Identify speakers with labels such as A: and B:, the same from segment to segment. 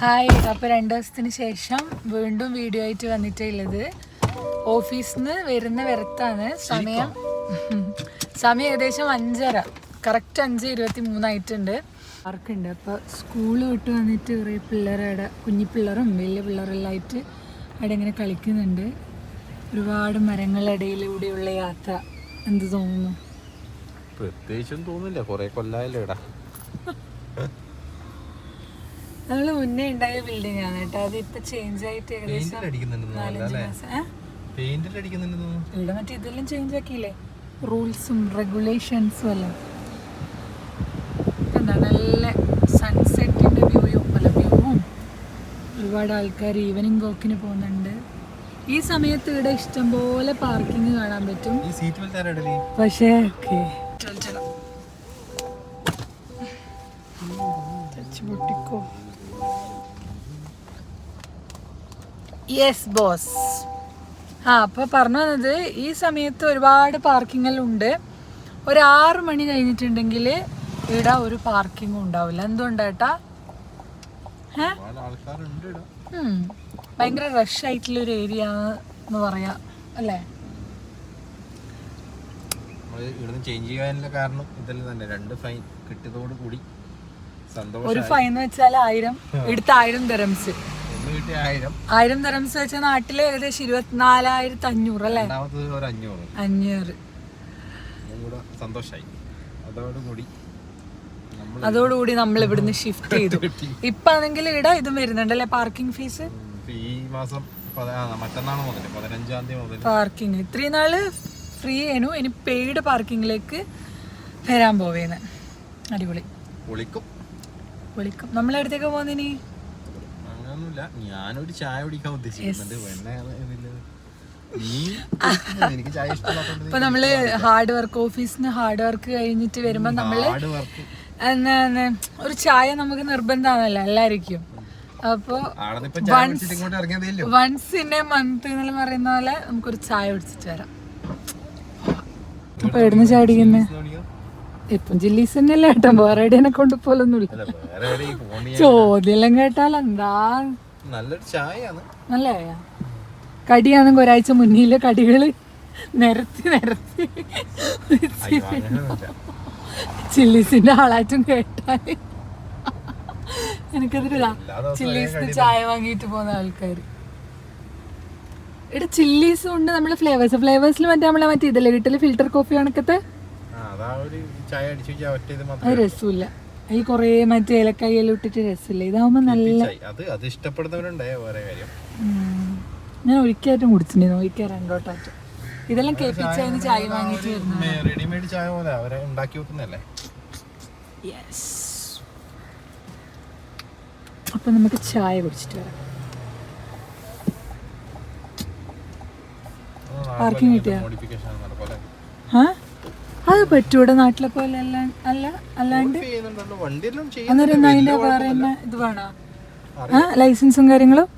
A: Hi അപ്പോൾ രണ്ട് ദിവസത്തിന് ശേഷം വീണ്ടും വീഡിയോ ആയിട്ട് വന്നിട്ടേ വന്നിട്ടുള്ളത് ഓഫീസിൽ നിന്ന് വരുന്ന വരത്താണ്. സമയം സമയം ഏകദേശം അഞ്ചര. കറക്റ്റ് അഞ്ച് ഇരുപത്തി മൂന്നായിട്ടുണ്ട് പാർക്കുണ്ട് അപ്പോൾ സ്കൂൾ വിട്ട് വന്നിട്ട് കുറേ പിള്ളേരവിടെ കുഞ്ഞു പിള്ളേരും വലിയ പിള്ളേരെല്ലാം ആയിട്ട് അവിടെ ഇങ്ങനെ കളിക്കുന്നുണ്ട്. ഒരുപാട് മരങ്ങളുടെ ഇടയിലൂടെയുള്ള യാത്ര. എന്ത് തോന്നുന്നു?
B: പ്രത്യേകിച്ചൊന്നും തോന്നില്ല കൊറേ കൊല്ലായല്ലോ ഇടാ
A: നമ്മൾ മുന്നേ ഉണ്ടായ ബിൽഡിംഗ് ആണ് കേട്ടോ. അത് ഇപ്പൊ ചേഞ്ച് ആയിട്ട് ഏകദേശം ഇവിടെ മറ്റേ ഇതെല്ലാം ചേഞ്ച് ആക്കിയില്ലേ? റൂൾസും റെഗുലേഷൻസും എല്ലാം. നല്ല സൺസെറ്റിന്റെ വ്യൂയും അല്ല വ്യൂവും. ഒരുപാട് ആൾക്കാർ ഈവനിങ് വോക്കിന് പോകുന്നുണ്ട്. ഈ സമയത്ത് ഇവിടെ ഇഷ്ടംപോലെ പാർക്കിംഗ് കാണാൻ പറ്റും. പക്ഷേ ഓക്കെ. യെസ് ബോസ് ആ അപ്പോൾ പറഞ്ഞു വന്നത് ഈ സമയത്ത് ഒരുപാട് ഉണ്ട് ഒരു ആറ് മണി കഴിഞ്ഞിട്ടുണ്ടെങ്കിൽ ഇവിടെ ഒരു പാർക്കിങ്ങും ഉണ്ടാവില്ല. എന്തുകൊണ്ടേട്ടാ. ഭയങ്കര റഷ് ആയിട്ടുള്ള ഒരു ഏരിയ എന്ന് പറയാം അല്ലേ?
B: ഇവിടുന്ന് ചേഞ്ച് ചെയ്യാനുള്ള കാരണം ഇതെല്ലാം തന്നെ. രണ്ട് ഫൈൻ കിട്ടിയതോട് കൂടി
A: ഒരു ഫൈൻ എന്ന് വെച്ചാൽ ആയിരം എടുത്ത ആയിരം ദരംസ്
B: ആയിരം.
A: തരം വെച്ച നാട്ടിൽ ഏകദേശം ഇരുപത്തിനാലായിരത്തി അഞ്ഞൂറ്. അല്ലേ
B: അഞ്ഞൂറ് സന്തോഷായി. അതോടുകൂടി നമ്മൾ
A: അതോടുകൂടി നമ്മൾ ഇവിടുന്ന് ഷിഫ്റ്റ് ചെയ്തു. ഇപ്പൊ ആണെങ്കിൽ ഇവിടെ ഇതും വരുന്നുണ്ടല്ലേ പാർക്കിംഗ് ഫീസ്
B: ഈ മാസം പത- ആ, മറ്റന്നാൾ മുതൽ പതിനഞ്ചാം തീയതി മുതൽ
A: പാർക്കിംഗ് ഇത്രയും നാൾ ഫ്രീ ആയിരുന്നു ഇനി പെയ്ഡ് പാർക്കിങ്ങിലേക്ക് വരാൻ പോവേന്ന്. അടിപൊളി. വിളിക്കും നമ്മളെടുത്തേക്ക് പോകുന്നിനി
B: അങ്ങനൊന്നുമില്ല ഞാനൊരു ചായ കുടിക്കാൻ ഉദ്ദേശിക്കുന്നുണ്ട്. കുടിക്കുന്നില്ല. എനിക്ക് ചായ ഇഷ്ടമില്ലാത്തോണ്ട്
A: ഇപ്പൊ നമ്മൾ ഹാർഡ് വർക്ക് ഓഫീസിന് ഹാർഡ് വർക്ക് കഴിഞ്ഞിട്ട് വരുമ്പോ നമ്മൾ
B: ഹാർഡ് വർക്ക്
A: ഒരു ചായ നമുക്ക് നിർബന്ധമാണല്ലോ എല്ലാവർക്കും അപ്പോ വൺസ് ഇൻ എ മന്ത് എന്നെല്ലാം പറയുന്ന പോലെ നമുക്കൊരു ചായ കുടിച്ചിട്ട് വരാം. അപ്പൊ എവിടുന്ന് ചായ കുടിക്കുന്നേ? ഇപ്പം ജില്ലീസ് തന്നെയല്ലേ കേട്ടോ വേറെ എവിടെയെ
B: കൊണ്ടുപോലൊന്നുമില്ല
A: ചോദ്യം കേട്ടാൽ എന്താ?
B: നല്ലൊരു ചായയാണ്.
A: നല്ല കടിയാണെങ്കിൽ ഒരാഴ്ച മുന്നിലെ കടികൾ നിരത്തി നിരത്തി ചില്ലീസിന്റെ ആളായിട്ടും
B: കേട്ടാൽ. ദിവസവും
A: ചില്ലീസിന് ചായ വാങ്ങിയിട്ട് പോകുന്ന ആൾക്കാർ ഇവിടെ ചില്ലീസും ഉണ്ട് നമ്മൾ ഫ്ലേവേഴ്സ് ഫ്ലേവേഴ്സിൽ മറ്റേ നമ്മളെ മറ്റേ ഇതല്ലേ വീട്ടിൽ ഫിൽറ്റർ കോഫി കണക്കത്തെ
B: അതാ
A: രസമില്ല. ഈ കൊറേ മറ്റേ ഇലക്കായെല്ലാം ഇട്ടിട്ട് രസമില്ല. ഇതാവുമ്പോ നല്ല. ഞാൻ ഒരിക്കലായിട്ടും കുടിച്ചിട്ടുണ്ടായിരുന്നു. ഒരിക്കൽ രണ്ടോട്ടായിട്ട്. ഇതെല്ലാം കേൾപ്പിച്ചതിന് ചായ വാങ്ങിയിട്ട്
B: റെഡിമെയ്ഡ് ചായ പോലെ അവരെ ഉണ്ടാക്കി വെക്കുന്നല്ലേ
A: യെസ് അപ്പൊ നമുക്ക് ചായ കുടിച്ചിട്ട് വരാം. Parking കിട്ടിയോ?
B: മോഡിഫിക്കേഷൻ പോലെ
A: ആ അത് പറ്റൂടെ നാട്ടിലെ പോലെ അല്ല അല്ല അല്ലാണ്ട്? അന്നേരം അതിന്റെ വേറെ തന്നെ ഇത് വേണോ? ആ ലൈസൻസും കാര്യങ്ങളും?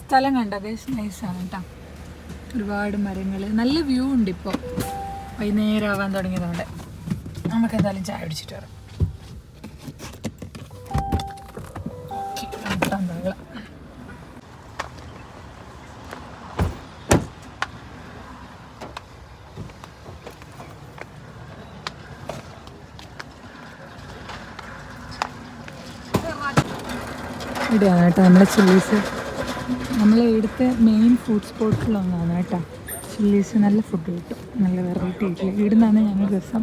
A: സ്ഥലം കണ്ട അത്യാവശ്യം നൈസാണ് കേട്ടോ ഒരുപാട് മരങ്ങൾ നല്ല വ്യൂ ഉണ്ട് ഇപ്പോൾ വൈകുന്നേരം ആവാൻ തുടങ്ങിയതുകൊണ്ട് നമുക്ക് എന്തായാലും ചായ അടിച്ചിട്ട് വരാം. ഇവിടെയാണ് കേട്ടോ നമ്മളെ ചില്ലീസ് നമ്മൾ ഇവിടുത്തെ മെയിൻ ഫുഡ് സ്പോട്ടിലൊന്നാണ് കേട്ടോ. ചില്ലീസ് നല്ല ഫുഡ് കിട്ടും. നല്ല വെറൈറ്റി ആയിട്ടുള്ള. ഇവിടുന്നാണ് ഞങ്ങൾ ദിവസം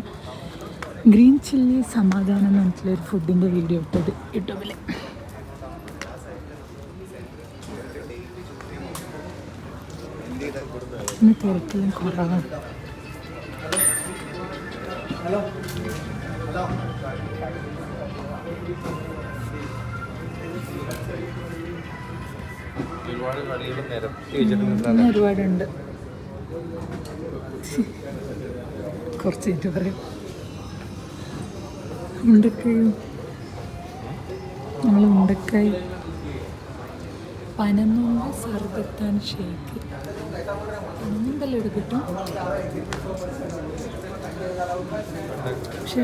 A: ഗ്രീൻ ചില്ലി സമാധാനം എന്ന് പറഞ്ഞിട്ടുള്ള ഒരു ഫുഡിന്റെ വീഡിയോ ഇട്ടത് യൂട്യൂബിൽ ഇന്ന് തിരക്കിലും കുറവാണ്.
B: ഒരുപാട്
A: ഒരുപാടുണ്ട്. കുറച്ച് കഴിഞ്ഞിട്ട് നമ്മൾ ഉണ്ടക്കായി പനന്നുണ്ട് സർബത്താൻ ഷേക്ക്. എന്തെല്ലാം എടുക്കട്ടോ പക്ഷേ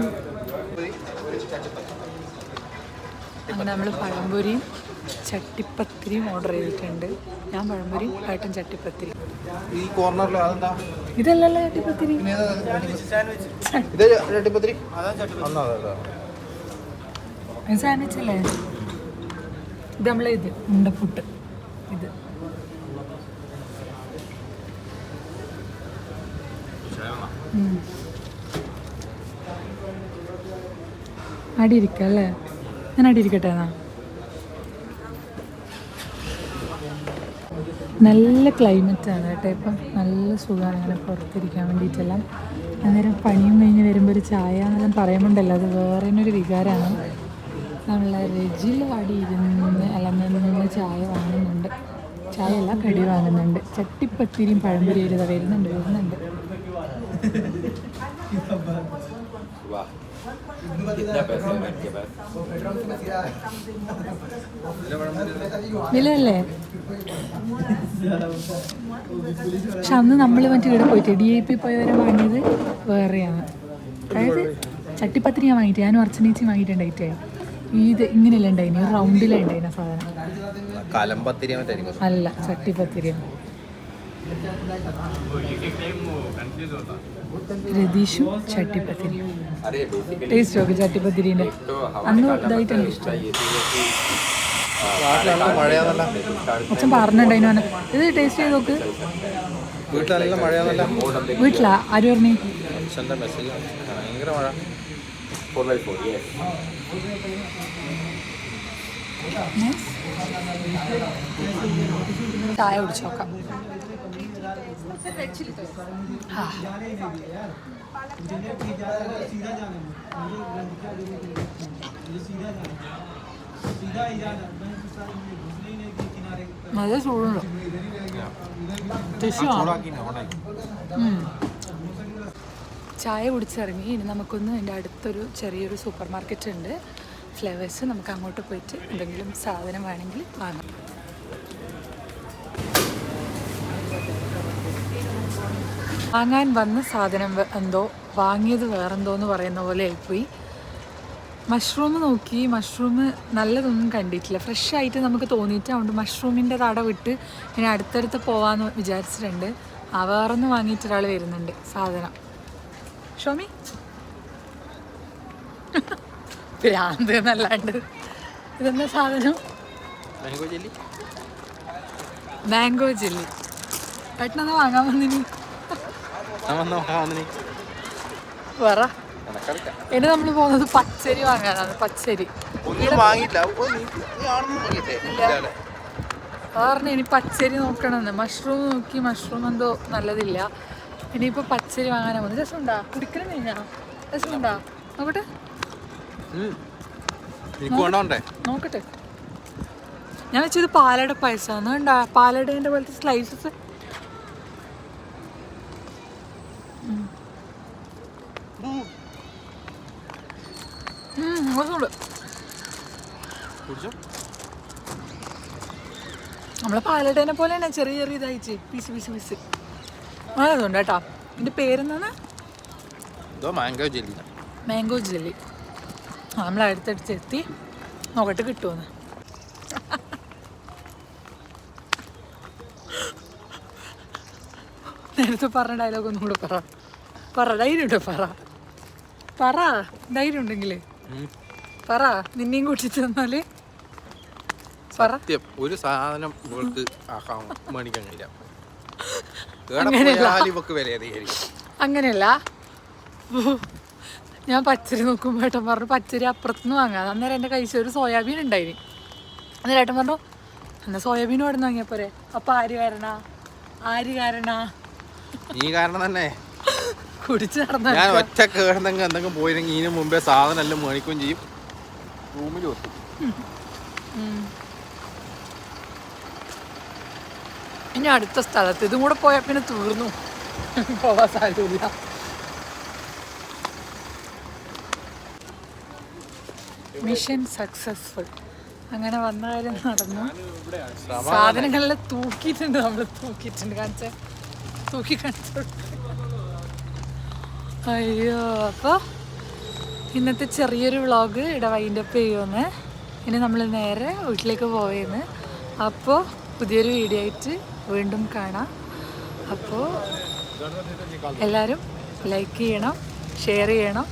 A: അങ്ങനെ നമ്മൾ പഴംപൊരിയും ചട്ടിപ്പത്തിരിയും ഓർഡർ ചെയ്തിട്ടുണ്ട്. ഞാൻ പഴംപൊരിയും ഏട്ടൻ ചട്ടിപ്പത്തിരി
B: ഈ കോർണറിൽ അതെന്താ?
A: ഇതല്ലല്ലോ ചട്ടിപ്പത്തിരി.
B: ഇത് ചട്ടിപ്പത്തിരി?
A: സാൻഡ്വിച്ച് അല്ലേ? ഇത് നമ്മളെ ഇത് ഉണ്ടപ്പുട്ട് ഇത്. ഉം. ഞാൻ ഇരിക്കട്ടെ എന്നാ? നല്ല ക്ലൈമറ്റ് ആണ് കേട്ടോ ഇപ്പം. നല്ല സുഖമാണ് ഇങ്ങനെ പുറത്തിരിക്കാൻ വേണ്ടിയിട്ടെല്ലാം. അന്നേരം പണിയും കഴിഞ്ഞ് വരുമ്പോൾ ഒരു ചായ എന്നെല്ലാം പറയുമ്പോണ്ടല്ലോ അത് വേറെ ഒരു വികാരമാണ് നമ്മളെ രജിൽ അടി ഇരുന്ന് നിന്ന് ചായ വാങ്ങുന്നുണ്ട്. ചായ അല്ല കടി വാങ്ങുന്നുണ്ട്. ചട്ടിപ്പത്തിരിയും പഴംപൊരിയും വരുന്നുണ്ട് വരുന്നുണ്ട്. വിലയല്ലേ പക്ഷെ അന്ന് നമ്മൾ മറ്റേ ഇവിടെ പോയിട്ട് ഡി ഐ പി പോയവരെ വാങ്ങിയത് വേറെയാണ്. അതായത് ചട്ടിപ്പത്തിരി ഞാൻ വാങ്ങിയിട്ട് ഞാനും അർച്ചനേച്ചി വാങ്ങിയിട്ടുണ്ടായിട്ടേ. ഇത് ഇങ്ങനെയല്ല ഉണ്ടായിന്? റൗണ്ടിലേ ഉണ്ടായിന സാധനം? അല്ല ചട്ടിപ്പത്തിരി. രതീഷും ചട്ടിപ്പത്തിരി ടേസ്റ്റ് നോക്ക് ചട്ടിപ്പത്തിരിന്റെ അന്ന് ഇതായിട്ട് എനിക്ക് ഇഷ്ടമായി
B: നാട്ടിൽ മഴയാന്നല്ല
A: അച്ഛൻ പറഞ്ഞിട്ടുണ്ടായിന് ഇത് ടേസ്റ്റ് ചെയ്ത് നോക്ക്. വീട്ടിലാ? ആര് പറഞ്ഞു?
B: ഭയങ്കര മഴ.
A: ചായ കുടിച്ച് നോക്കാം ആ. നല്ല ചൂടുണ്ട്. ചായ കുടിച്ചിറങ്ങി ഇനി നമുക്കൊന്ന് എന്റെ അടുത്തൊരു ചെറിയൊരു സൂപ്പർ മാർക്കറ്റ് ഉണ്ട് ഫ്ലേവേഴ്സ് നമുക്ക് അങ്ങോട്ട് പോയിട്ട് എന്തെങ്കിലും സാധനം വേണമെങ്കിൽ വാങ്ങാം. വാങ്ങാൻ വന്ന സാധനം എന്തോ വാങ്ങിയത് വേറെന്തോ എന്ന് പറയുന്ന പോലെ ആയിപ്പോയി. മഷ്റൂം നോക്കി മഷ്റൂം നല്ലതൊന്നും കണ്ടിട്ടില്ല. ഫ്രഷ് ആയിട്ട് നമുക്ക് തോന്നിയിട്ട് അതുകൊണ്ട് മഷ്റൂമിന്റെ തട വിട്ട് ഇനി അടുത്തടുത്ത് പോവാന്ന് വിചാരിച്ചിട്ടുണ്ട്. ആ വേറൊന്ന് വാങ്ങിയിട്ട് ഒരാൾ വരുന്നുണ്ട് സാധനം. ഷോമി? ഭ്രാന്ത് എന്നല്ലാണ്ട്. ഇതെന്താ സാധനം?
B: മാംഗോ ജെല്ലി
A: മാംഗോ ജെല്ലി പെട്ടെന്ന് വാങ്ങാൻ വന്നിനി.
B: എന്നെ നമ്മൾ വന്നിനി.
A: പറ.
B: കണക്കറിക്കാം
A: ഇനി നമ്മൾ പോകുന്നത് പച്ചരി വാങ്ങാനാണ് പച്ചരി. കാരണം ഇനി പച്ചരി നോക്കണമെന്ന്. മഷ്റൂം നോക്കി മഷ്റൂം എന്തോ നല്ലതില്ല. ഇനിയിപ്പോ പച്ചരി വാങ്ങാനാ പോകുന്നത്. രസമുണ്ടാ? കുടിക്കണം കഴിഞ്ഞാ രസമുണ്ടാ? നോക്കട്ടെ. നോക്കട്ടെ. ഞാൻ വെച്ചത് പാലട പായസമാണ് ഉണ്ടാ പാലടേന്റെ പോലത്തെ സ്ലൈസസ് നമ്മളെ പാലടേനെ പോലെ തന്നെ ചെറിയ ചെറിയ ഇതായിച്ച്. Piece piece piece. അതുണ്ട് കേട്ടോ. എന്റെ പേരെന്താണ്?
B: മാംഗോ ജെല്ലി
A: മാംഗോ ജെല്ലി നമ്മൾ അടുത്തടുത്ത് എത്തി നോക്കട്ടെ കിട്ടുമെന്ന് നേരത്തെ പറഞ്ഞ ഡയലോഗ് ഒന്നും കൂടെ പറ. പറ ധൈര്യം ഉണ്ടോ പറ? പറ ധൈര്യം ഉണ്ടെങ്കിൽ പറ നിന്നെയും കൂട്ടി തന്നാൽ പറ.
B: ഒരു സാധനം ഇവൾക്ക് ആക്കാൻ മേടിക്കാൻ കഴിയില്ല
A: അങ്ങനെയല്ല. ഞാൻ പച്ചരി നോക്കുമ്പോൾ ഏട്ടൻ പറഞ്ഞു പച്ചരി അപ്പുറത്തുനിന്ന് വാങ്ങാം. അന്നേരം എന്റെ കൈസ് ഒരു സോയാബീൻ ഉണ്ടായിന്. അന്നേരം ഏട്ടൻ പറഞ്ഞു അന്ന സോയാബീൻ അവിടെ നിന്ന് വാങ്ങിയാൽ പോരെ? അപ്പം ആര് കാരണ? ആര് കാരണ?
B: ഈ കാരണം തന്നെ.
A: കുടിച്ച് നടന്ന
B: ഞാൻ ഒറ്റ കേടുന്നെങ്കിൽ എന്തെങ്കിലും പോയിരുന്നെങ്കിൽ ഇതിന് മുമ്പേ സാധനം എല്ലാം മേടിക്കുകയും ചെയ്യും. റൂമിൽ വെക്കും
A: ഇനി അടുത്ത സ്ഥലത്ത് ഇതും കൂടെ പോയാൽ പിന്നെ തീർന്നു. പോവാൻ സാധ്യതയില്ല. മിഷൻ സക്സസ്ഫുൾ അങ്ങനെ വന്ന കാര്യം നടന്നു. സാധനങ്ങളിൽ തൂക്കിയിട്ടുണ്ട് നമ്മൾ തൂക്കിയിട്ടുണ്ട്. കാണിച്ച. തൂക്കി കാണിച്ചു. അയ്യോ അപ്പോൾ ഇന്നത്തെ ചെറിയൊരു വ്ളോഗ് ഇവിടെ വൈൻഡപ്പ് ചെയ്യുമെന്ന് ഇനി നമ്മൾ നേരെ വീട്ടിലേക്ക് പോയെന്ന് അപ്പോൾ പുതിയൊരു വീഡിയോ ആയിട്ട് വീണ്ടും കാണാം. അപ്പോൾ എല്ലാവരും ലൈക്ക് ചെയ്യണം ഷെയർ ചെയ്യണം.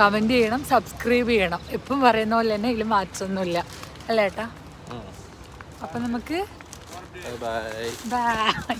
A: കമന്റ് ചെയ്യണം സബ്സ്ക്രൈബ് ചെയ്യണം. ഇപ്പം പറയുന്ന പോലെ തന്നെ ഇതിൽ മാറ്റൊന്നുമില്ല. അല്ലേട്ടാ അപ്പം നമുക്ക്
B: ബൈ
A: ബൈ